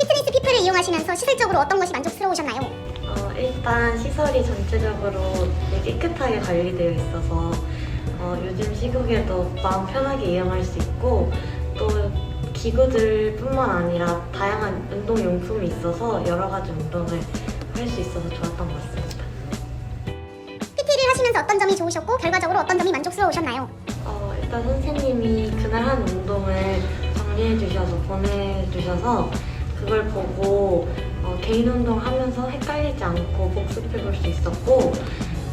피트니스 피플을 이용하시면서 시설적으로 어떤 것이 만족스러우셨나요? 어, 일단 시설이 전체적으로 되게 깨끗하게 관리되어 있어서 어, 요즘 시국에도 마음 편하게 이용할 수 있고 또 기구들뿐만 아니라 다양한 운동 용품이 있어서 여러 가지 운동을 할 수 있어서 좋았던 것 같습니다. PT를 하시면서 어떤 점이 좋으셨고 결과적으로 어떤 점이 만족스러우셨나요? 어, 일단 선생님이 그날 한 운동을 정리해 주셔서 보내 주셔서 그걸 보고 어, 개인 운동 하면서 헷갈리지 않고 복습해 볼 수 있었고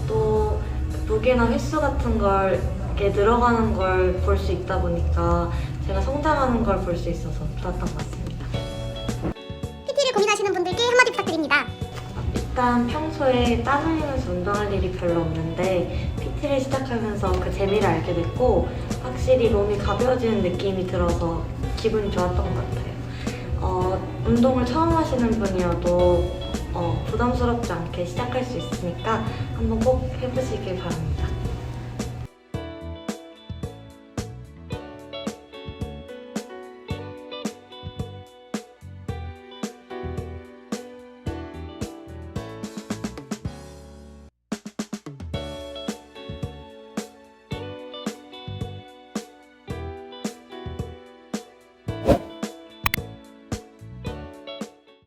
또 무게나 횟수 같은 걸 이렇게 늘어가는 걸 볼 수 있다 보니까 제가 성장하는 걸 볼 수 있어서 좋았던 것 같습니다. PT를 고민하시는 분들께 한마디 부탁드립니다. 일단 평소에 땀 흘리면서 운동할 일이 별로 없는데 PT를 시작하면서 그 재미를 알게 됐고 확실히 몸이 가벼워지는 느낌이 들어서 기분이 좋았던 것 같아요. 어, 운동을 처음 하시는 분이어도 어, 부담스럽지 않게 시작할 수 있으니까 한번 꼭 해보시길 바랍니다.